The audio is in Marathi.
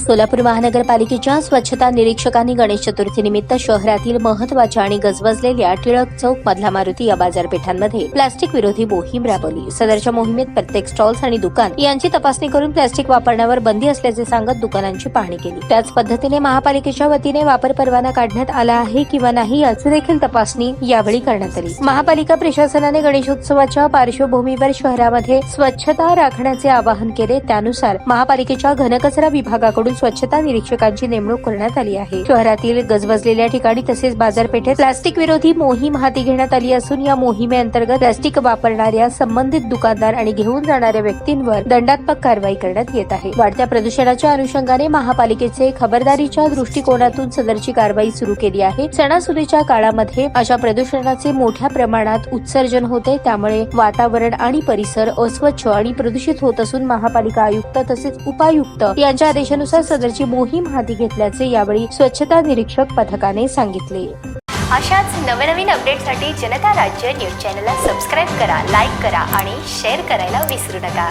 सोलापूर महानगरपालिकेच्या स्वच्छता निरीक्षकांनी गणेश चतुर्थीनिमित्त शहरातील महत्त्वाच्या आणि गजबजलेल्या टिळक चौक मधला मारुती या बाजारपेठांमध्ये प्लास्टिक विरोधी मोहीम राबवली. सदरच्या मोहिमेत प्रत्येक स्टॉल्स आणि दुकान यांची तपासणी करून प्लास्टिक वापरण्यावर बंदी असल्याचे सांगत दुकानांची पाहणी केली. त्याच पद्धतीने महापालिकेच्या वतीने वापर परवाना काढण्यात आला आहे किंवा नाही याची देखील तपासणी यावेळी करण्यात आली. महापालिका प्रशासनाने गणेशोत्सवाच्या पार्श्वभूमीवर शहरामध्ये स्वच्छता राखण्याचे आवाहन केले. त्यानुसार महापालिकेच्या घनकचरा विभागाकडून स्वच्छता निरीक्षकांची नेमणूक करण्यात आली आहे. शहरातील गजबजलेल्या ठिकाणी तसेच बाजारपेठेत प्लास्टिक विरोधी मोहीम हाती घेण्यात आली असून या मोहिमेअंतर्गत प्लास्टिक वापरणाऱ्या संबंधित दुकानदार आणि घेऊन जाणाऱ्या व्यक्तींवर दंडात्मक कारवाई करण्यात येत आहे. वाढत्या प्रदूषणाच्या अनुषंगाने महापालिकेचे खबरदारीच्या दृष्टिकोनातून सदरची कारवाई सुरू केली आहे. सणासुदीच्या काळामध्ये अशा प्रदूषणाचे मोठ्या प्रमाणात उत्सर्जन होते. त्यामुळे वातावरण आणि परिसर अस्वच्छ आणि प्रदूषित होत असून महापालिका आयुक्त तसेच उपायुक्त यांच्या आदेशानुसार सदरची मोहीम हाती घेतल्याचे यावेळी स्वच्छता निरीक्षक पथकाने सांगितले. अशाच नवनवीन अपडेटसाठी जनता राज्य न्यूज चॅनलला सबस्क्राईब करा लाईक करा आणि शेअर करायला विसरू नका.